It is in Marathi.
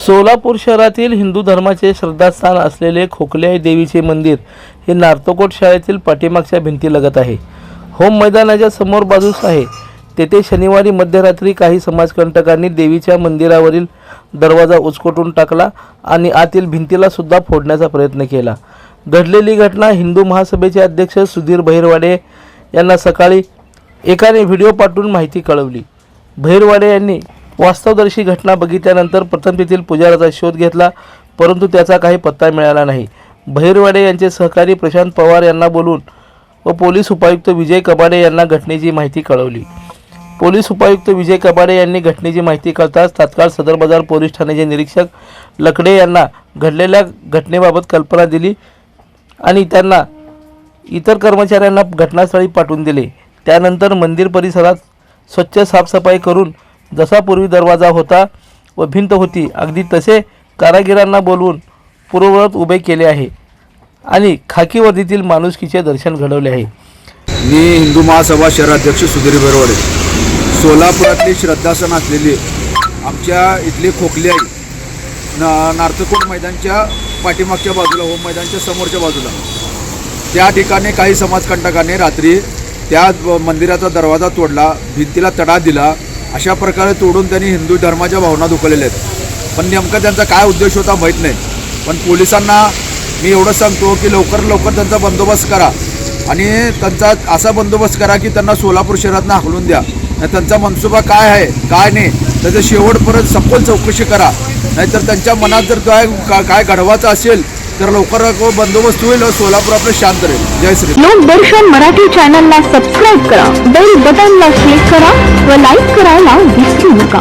सोलापूर शहरातील हिंदू धर्माचे श्रद्धास्थान असलेले खोकल्याई देवीचे मंदिर हे नार्तोकोट शाळेतील पाठीमागच्या भिंतीलगत आहे. होम मैदानाच्या समोर बाजूस आहे. तेथे शनिवारी मध्यरात्री काही समाजकंटकांनी देवीच्या मंदिरावरील दरवाजा उचकटून टाकला आणि आतील भिंतीला सुद्धा फोडण्याचा प्रयत्न केला. घडलेली घटना हिंदू महासभेचे अध्यक्ष सुधीर भैरवाडे यांना सकाळी एकाने व्हिडिओ पाठवून माहिती कळवली. भैरवाडे यांनी वास्तवदर्शी घटना बघितल्यानंतर प्रथम तेथील पुजाराचा शोध घेतला परंतु त्याचा काही पत्ता मिळाला नाही. भैरवाडे यांचे सहकारी प्रशांत पवार यांना बोलून व पोलीस उपायुक्त विजय कबाडे यांना घटनेची माहिती कळवली. पोलीस उपायुक्त विजय कबाडे यांनी घटनेची माहिती कळताच तात्काळ सदर बाजार पोलीस ठाण्याचे निरीक्षक लकडे यांना घडलेल्या घटनेबाबत कल्पना दिली आणि त्यांना इतर कर्मचाऱ्यांना घटनास्थळी पाठवून दिले. त्यानंतर मंदिर परिसरात स्वच्छ साफसफाई करून जसा पूर्वी दरवाजा होता व भिंत होती अगदी तसे कारागिरांना बोलवून पूर्ववत उभे केले आहे आणि खाकी वर्दीतील माणुसकीचे दर्शन घडवले आहे. मी हिंदू महासभा शहराध्यक्ष सुधीर बेरवडे. सोलापुरातली श्रद्धासन असलेली आमच्या इथली खोकली आई न नार्थकोट मैदानच्या पाठीमागच्या बाजूला होम मैदानच्या समोरच्या बाजूला. त्या ठिकाणी काही समाजकंटकाने रात्री त्या मंदिराचा दरवाजा तोडला भिंतीला तडा दिला अशा प्रकारे तोडून त्यांनी हिंदू धर्माच्या भावना दुखवलेल्या आहेत. पण नेमका त्यांचा काय उद्देश होता माहीत नाही. पण पोलिसांना मी एवढं सांगतो की लवकर लवकर त्यांचा बंदोबस्त करा आणि त्यांचा असा बंदोबस्त करा की त्यांना सोलापूर शहरातनं हाकलून द्या. त्यांचा मनसुबा काय आहे काय नाही त्याचं शेवटपर्यंत सखोल चौकशी करा. नाहीतर त्यांच्या मनात जर काय का- काय घडवायचं असेल तर लवकर बंदोबस्त होईल सोलापूर आपलं शांत राहील. जय श्री लोकदर्शन मराठी चॅनलला सबस्क्राईब करा बेल बटनला क्लिक करा व लाईक करायला विसरू नका.